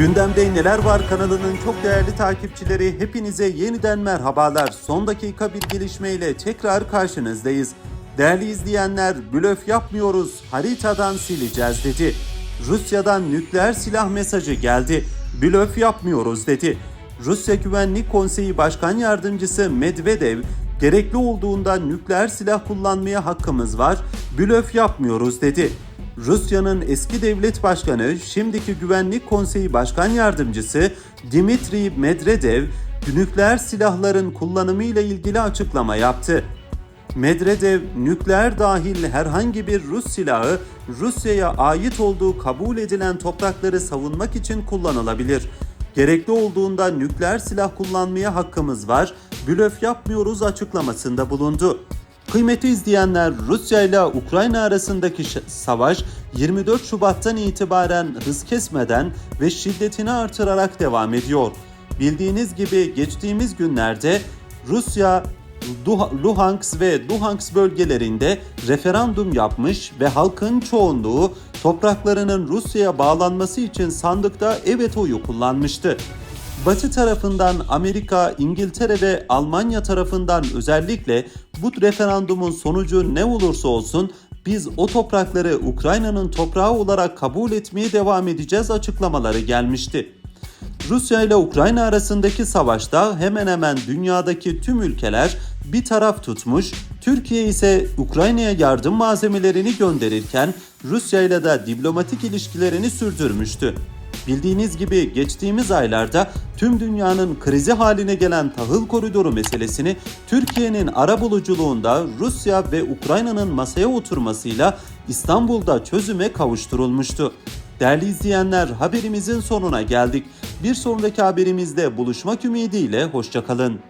Gündemde Neler Var kanalının çok değerli takipçileri hepinize yeniden merhabalar. Son dakika bir gelişmeyle tekrar karşınızdayız. Değerli izleyenler blöf yapmıyoruz haritadan sileceğiz dedi. Rusya'dan nükleer silah mesajı geldi. Blöf yapmıyoruz dedi. Rusya Güvenlik Konseyi Başkan Yardımcısı Medvedev gerekli olduğunda nükleer silah kullanmaya hakkımız var. Blöf yapmıyoruz dedi. Rusya'nın eski devlet başkanı, şimdiki Güvenlik Konseyi Başkan Yardımcısı Dimitri Medvedev, nükleer silahların kullanımı ile ilgili açıklama yaptı. Medvedev, nükleer dahil herhangi bir Rus silahı Rusya'ya ait olduğu kabul edilen toprakları savunmak için kullanılabilir. Gerekli olduğunda nükleer silah kullanmaya hakkımız var, blöf yapmıyoruz açıklamasında bulundu. Kıymetli izleyenler, Rusya ile Ukrayna arasındaki savaş 24 Şubat'tan itibaren hız kesmeden ve şiddetini artırarak devam ediyor. Bildiğiniz gibi geçtiğimiz günlerde Rusya Luhansk ve Luhansk bölgelerinde referandum yapmış ve halkın çoğunluğu topraklarının Rusya'ya bağlanması için sandıkta evet oyu kullanmıştı. Batı tarafından Amerika, İngiltere ve Almanya tarafından özellikle bu referandumun sonucu ne olursa olsun biz o toprakları Ukrayna'nın toprağı olarak kabul etmeye devam edeceğiz açıklamaları gelmişti. Rusya ile Ukrayna arasındaki savaşta hemen hemen dünyadaki tüm ülkeler bir taraf tutmuş, Türkiye ise Ukrayna'ya yardım malzemelerini gönderirken Rusya ile de diplomatik ilişkilerini sürdürmüştü. Bildiğiniz gibi geçtiğimiz aylarda tüm dünyanın krizi haline gelen tahıl koridoru meselesini Türkiye'nin arabuluculuğunda Rusya ve Ukrayna'nın masaya oturmasıyla İstanbul'da çözüme kavuşturulmuştu. Değerli izleyenler haberimizin sonuna geldik. Bir sonraki haberimizde buluşmak ümidiyle hoşçakalın.